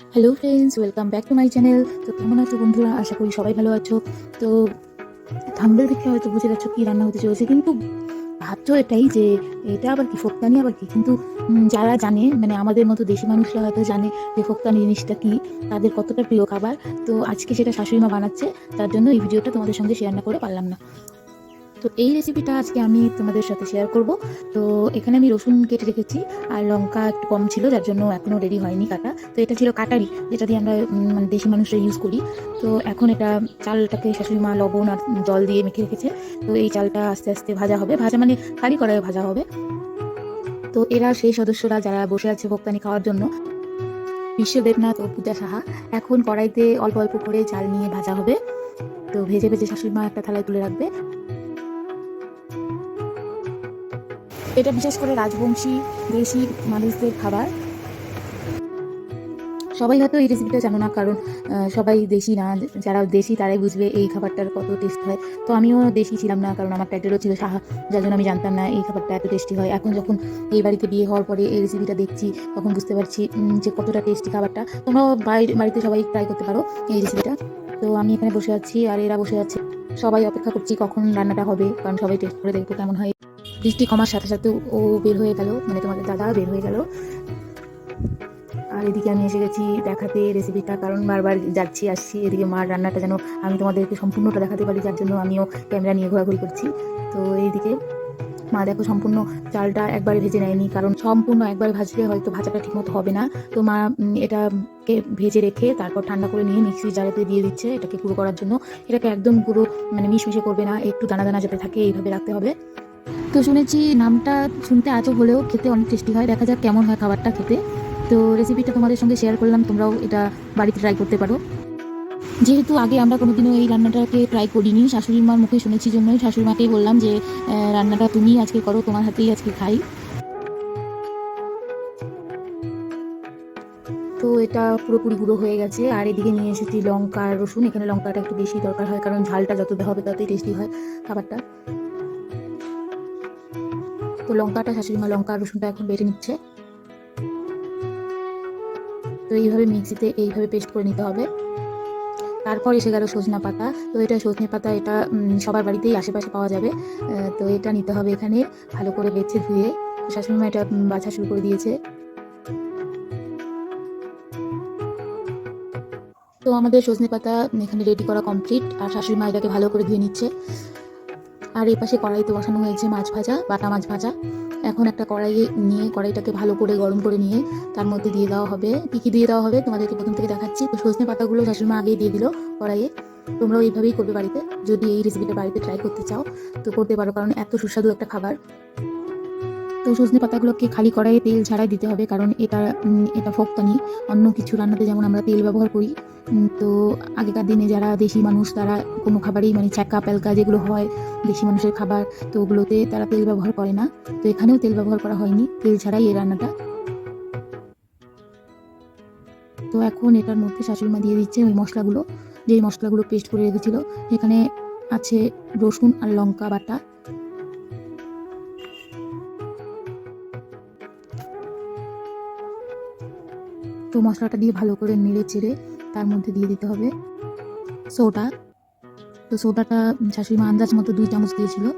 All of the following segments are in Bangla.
Hello friends welcome back to my channel তো কেমন আছো বন্ধুরা? আশা করি সবাই ভালো আছো। তো থাম্বেল দেখে হয়তো বুঝে যাচ্ছ কী রান্না হতে চলেছে। কিন্তু ভাবছ এটাই যে এটা আবার কি ফোক্তানি, আবার কি? কিন্তু যারা জানে মানে আমাদের মতো দেশি মানুষরা হয়তো জানে যে ফোক্তানি জিনিসটা কি, তাদের কতটা প্রিয় খাবার। তো আজকে সেটা শাশুড়ি মা বানাচ্ছে, তার জন্য এই ভিডিওটা তোমাদের সঙ্গে শেয়ার না করে পারলাম না। তো এই রেসিপিটা আজকে আমি তোমাদের সাথে শেয়ার করব। তো এখানে আমি রসুন কেটে রেখেছি, আর লঙ্কা একটু কম ছিল, যার জন্য এখনও রেডি হয়নি কাটা। তো এটা ছিল কাটারি, যেটা দিয়ে আমরা মানে দেশি মানুষরা ইউজ করি। তো এখন এটা চালটাকে শাশুড়ি মা লবণ আর জল দিয়ে মেখে রেখেছে। তো এই চালটা আস্তে আস্তে ভাজা হবে। ভাজা মানে কারি কড়াইয়ে ভাজা হবে। তো এরা সেই সদস্যরা যারা বসে আছে ভোক্তানি খাওয়ার জন্য। বিশ্ব দেবনাথ ও পূজা সাহা এখন কড়াইতে অল্প অল্প করে চাল নিয়ে ভাজা হবে। তো ভেজে ভেজে শাশুড়ি মা একটা থালায় তুলে রাখবে। এটা বিশেষ করে রাজবংশী, দেশি মানুষদের খাবার। সবাই হয়তো এই রেসিপিটা জানো না, কারণ সবাই দেশি না, যারা দেশি তারাই বুঝবে এই খাবারটার কত টেস্ট হয়। তো আমিও দেশি ছিলাম না, কারণ আমার টাইটেলও ছিল সাহা যার জন্য আমি জানতাম না এই খাবারটা এত টেস্টি হয়। এখন যখন এই বাড়িতে বিয়ে হওয়ার পরে এই রেসিপিটা দেখছি, তখন বুঝতে পারছি যে কতটা টেস্টি খাবারটা। তোমরাও বাড়ি- বাড়িতে সবাই ট্রাই করতে পারো এই রেসিপিটা তো আমি এখানে বসে আছি, আর এরা বসে আছে। সবাই অপেক্ষা করছি কখন রান্নাটা হবে, কারণ সবাই টেস্ট করে দেখব কেমন হয়। বৃষ্টি কমার সাথে সাথে ও বের হয়ে গেল মানে তোমাদের দাদা বের হয়ে গেল। আর এদিকে আমি এসে গেছি দেখাতে রেসিপিটা কারণ বারবার যাচ্ছি, আসছি, এদিকে মার রান্নাটা যেন আমি তোমাদেরকে সম্পূর্ণটা দেখাতে পারি, যার জন্য আমিও ক্যামেরা নিয়ে ঘোরাঘুরি করছি। তো এইদিকে মা দেখো সম্পূর্ণ চালটা একবারে ভেজে নেয়নি, কারণ সম্পূর্ণ একবার ভাজলে হয়তো ভাজাটা ঠিকমতো হবে না। তো মা এটাকে ভেজে রেখে তারপর ঠান্ডা করে নিয়ে মিক্সি জারেতে দিয়ে দিচ্ছে এটাকে গুঁড়ো করার জন্য। এটাকে একদম পুরো মানে মিশমিশে করবে না, একটু দানা দানা যাতে থাকে, এইভাবে রাখতে হবে। তো শুনেছি নামটা শুনতে আজও হলেও খেতে অনেক টেস্টি হয়। দেখা যাক কেমন হয় খাবারটা খেতে। তো রেসিপিটা তোমাদের সঙ্গে শেয়ার করলাম, তোমরাও এটা বাড়িতে ট্রাই করতে পারো। যেহেতু আগে আমরা কোনোদিনও এই রান্নাটাকে ট্রাই করিনি শাশুড়ি মার মুখে শুনেছি জন্যই শাশুড়ি মাকেই বললাম যে রান্নাটা তুমি আজকে করো, তোমার হাতেই আজকে খাই। তো এটা পুরোপুরি গুঁড়ো হয়ে গেছে, আর এদিকে নিয়ে এসেছি লঙ্কা রসুন। এখানে লঙ্কাটা একটু বেশি দরকার হয়, কারণ ঝালটা যত হবে ততই টেস্টি হয় খাবারটা। লঙ্কাটা, শাশুড়ি মা লঙ্কা রসুনটা এখন বেটে নিচ্ছে। তো এইভাবে মিক্সিতে এইভাবে পেস্ট করে নিতে হবে। তারপর এসে গেল সজনা পাতা। তো এটা সজনে পাতা, এটা সবার বাড়িতেই আশেপাশে পাওয়া যাবে। তো এটা নিতে হবে এখানে ভালো করে বেছে ধুয়ে। শাশুড়ি মা এটা বাছা শুরু করে দিয়েছে। তো আমাদের সজনে পাতা এখানে রেডি করা কমপ্লিট আর শাশুড়ি মা এটাকে ভালো করে ধুয়ে নিচ্ছে। আর এই পাশে কড়াইতে বসানো হয়েছে মাছ ভাজা, বাটা মাছ ভাজা। এখন একটা কড়াইয়ে নিয়ে কড়াইটাকে ভালো করে গরম করে নিয়ে তার মধ্যে দিয়ে দেওয়া হবে। কী কী দিয়ে দেওয়া হবে তোমাদেরকে প্রথম থেকে দেখাচ্ছি। তো সজনে পাতাগুলো শাশুড়ি মা আগেই দিয়ে দিল কড়াইয়ে। তোমরাও এইভাবেই করবে বাড়িতে। যদি এই রেসিপিটা বাড়িতে ট্রাই করতে চাও, তো করতে পারো কারণ এত সুস্বাদু একটা খাবার। তো সজনে পাতাগুলোকে খালি কড়াইয়ে তেল ছাড়াই দিতে হবে কারণ এটা এটা ফোক্তানি। অন্য কিছু রান্নাতে যেমন আমরা তেল ব্যবহার করি তো আগেকার দিনে যারা দেশি মানুষ, তারা কোনো খাবারেই মানে ছ্যাঁকা প্যালকা যেগুলো হয় দেশি মানুষের খাবার, তো ওগুলোতে তারা তেল ব্যবহার করে না। তো এখানেও তেল ব্যবহার করা হয়নি, তেল ছাড়াই এই রান্নাটা। তো এখন এটার মধ্যে শাশুড়ি মা দিয়ে দিচ্ছে ওই মশলাগুলো, যেই মশলাগুলো পেস্ট করে রেখেছিল। এখানে আছে রসুন আর লঙ্কা বাটা। তো মশলাটা দিয়ে ভালো করে নেড়ে চেড়ে তার মধ্যে দিয়ে দিতে হবে। সোডা। তো সোডাটা শাশুড়ি মা আন্দাজ মতো দুই চামচ দিয়েছিল।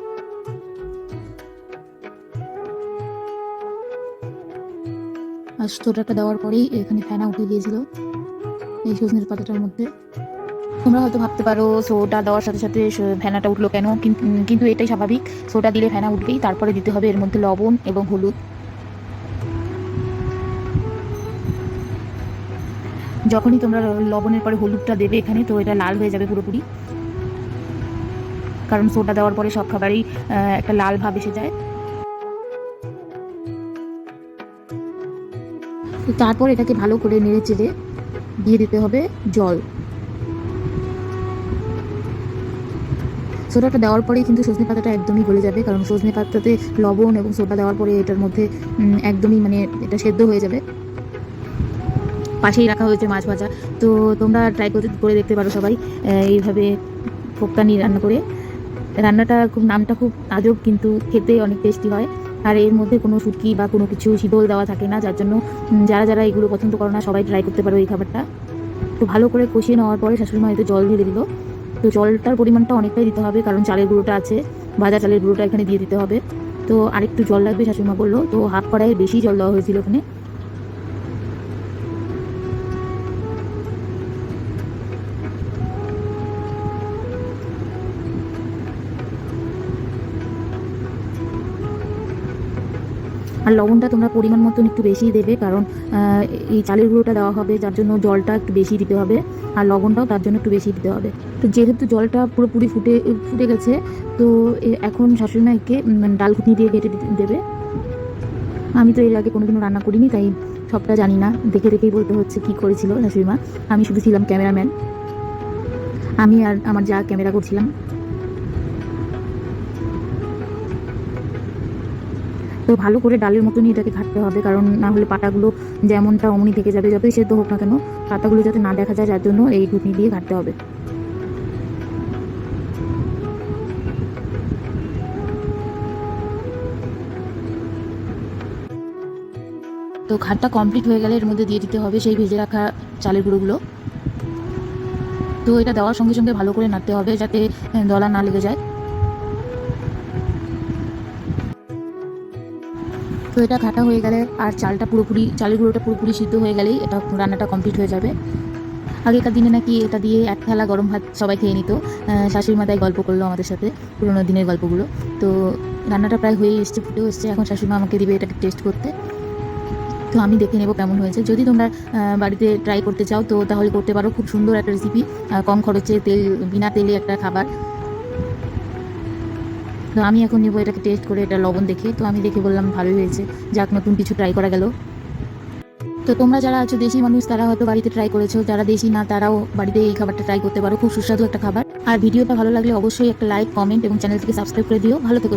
আর সোডাটা দেওয়ার পরেই এখানে ফেনা উঠে গিয়েছিল এই সজনের পাতাটার মধ্যে। তোমরা হয়তো ভাবতে পারো, সোডা দেওয়ার সাথে সাথে ফেনাটা উঠল কেন? কিন- কিন্তু এটাই স্বাভাবিক। সোডা দিলে ফেনা উঠবেই, তারপরে দিতে হবে এর মধ্যে লবণ এবং হলুদ। যখনই তোমরা লবণের পরে হলুদটা দেবে এখানে, তো এটা লাল হয়ে যাবে পুরোপুরি। কারণ সোডা দেওয়ার পরে সব খাবারই একটা লাল ভাব এসে যায়। তো তারপর এটাকে ভালো করে নেড়ে চেড়ে দিয়ে দিতে হবে জল। সোডাটা দেওয়ার পরেই কিন্তু সজনে পাতাটা একদমই গলে যাবে, কারণ সজনে পাতাতে লবণ এবং সোডা দেওয়ার পরে এটার মধ্যে একদমই মানে এটা সেদ্ধ হয়ে যাবে। পাশেই রাখা হয়েছে মাছ ভাজা। তো তোমরা ট্রাই করতে, করে দেখতে পারো সবাই এইভাবে ফোক্তানি রান্না করে। রান্নাটা খুব, নামটা খুব আজব, কিন্তু খেতে অনেক টেস্টি হয়। আর এর মধ্যে কোনো শুটকি বা কোনো কিছু শীতল দেওয়া থাকে না, যার জন্য যারা যারা এগুলো পছন্দ করো না, সবাই ট্রাই করতে পারো এই খাবারটা। তো ভালো করে কষিয়ে নেওয়ার পরে শাশুড়ি মা এতে জল দিয়ে দিল। তো জলটার পরিমাণটা অনেকটাই দিতে হবে, কারণ চালের গুঁড়োটা আছে, ভাজা চালের গুঁড়োটা এখানে দিয়ে দিতে হবে। তো আরেকটু জল লাগবে, শাশুড়ি মা বলল। তো হাফ কড়াইয়ের বেশি জল দেওয়া হয়েছিল ওখানে। আর লবণটা তোমরা পরিমাণ মতন একটু বেশি দেবে, কারণ এই চালের গুঁড়োটা দেওয়া হবে, যার জন্য জলটা একটু বেশি দিতে হবে, আর লবণটাও তার জন্য একটু বেশি দিতে হবে। তো যেহেতু জলটা পুরোপুরি ফুটে ফুটে গেছে, তো এখন শাশুড়ি মাকে ডাল ঘুটনি দিয়ে কেটে দেবে। আমি তো এর আগে কোনোদিনও রান্না করিনি, তাই সবটা জানি না। দেখে দেখেই বলতে হচ্ছে কি করেছিল শাশুড়ি মা আমি শুধু ছিলাম ক্যামেরাম্যান। আমি আর আমার যা ক্যামেরা করছিলাম তো ভালো করে ডালের মতনই এটাকে ঘাটতে হবে, কারণ না হলে পাতাগুলো যেমনটা অমনি থেকে যাবে, যতই সেদ্ধ হোক না কেন, পাতাগুলো যাতে না দেখা যায়, যার জন্য এই ঘুটনি দিয়ে ঘাটতে হবে। তো ঘাটটা কমপ্লিট হয়ে গেলে এর মধ্যে দিয়ে দিতে হবে সেই ভেজে রাখা চালের গুঁড়োগুলো। তো এটা দেওয়ার সঙ্গে সঙ্গে ভালো করে নাড়তে হবে যাতে দলা না লেগে যায়। তো এটা ঘাটা হয়ে গেলে আর চালটা পুরোপুরি চালের গুঁড়োটা পুরোপুরি সিদ্ধ হয়ে গেলেই এটা রান্নাটা কমপ্লিট হয়ে যাবে। আগেকার দিনে নাকি এটা দিয়ে এক থালা গরম ভাত সবাই খেয়ে নিত। শাশুড়ি মাতায় গল্প করল আমাদের সাথে, পুরোনো দিনের গল্পগুলো। তো রান্নাটা প্রায় হয়ে এসছে ফুটেও এসছে এখন শাশুড়ি মা আমাকে দিবে এটাকে টেস্ট করতে। তো আমি দেখে নেব কেমন হয়েছে। যদি তোমরা বাড়িতে ট্রাই করতে চাও তো তাহলে করতে পারো। খুব সুন্দর একটা রেসিপি কম খরচে তেল, বিনা তেলে একটা খাবার। তো আমি এখন নেব এটাকে টেস্ট করে এটা লবণ দেখে। তো আমি দেখে বললাম ভালোই হয়েছে। যাক, নতুন কিছু ট্রাই করা গেল। তো তোমরা যারা আছো, দেশি মানুষ, তারা হয়তো বাড়িতে ট্রাই করেছ। যারা দেশি না, তারাও বাড়িতে এই খাবারটা ট্রাই করতে পারো। খুব সুস্বাদু একটা খাবার। আর ভিডিওটা ভালো লাগলে অবশ্যই একটা লাইক কমেন্ট এবং চ্যানেলটিকে সাবস্ক্রাইব করে দিও। ভালো থেকো।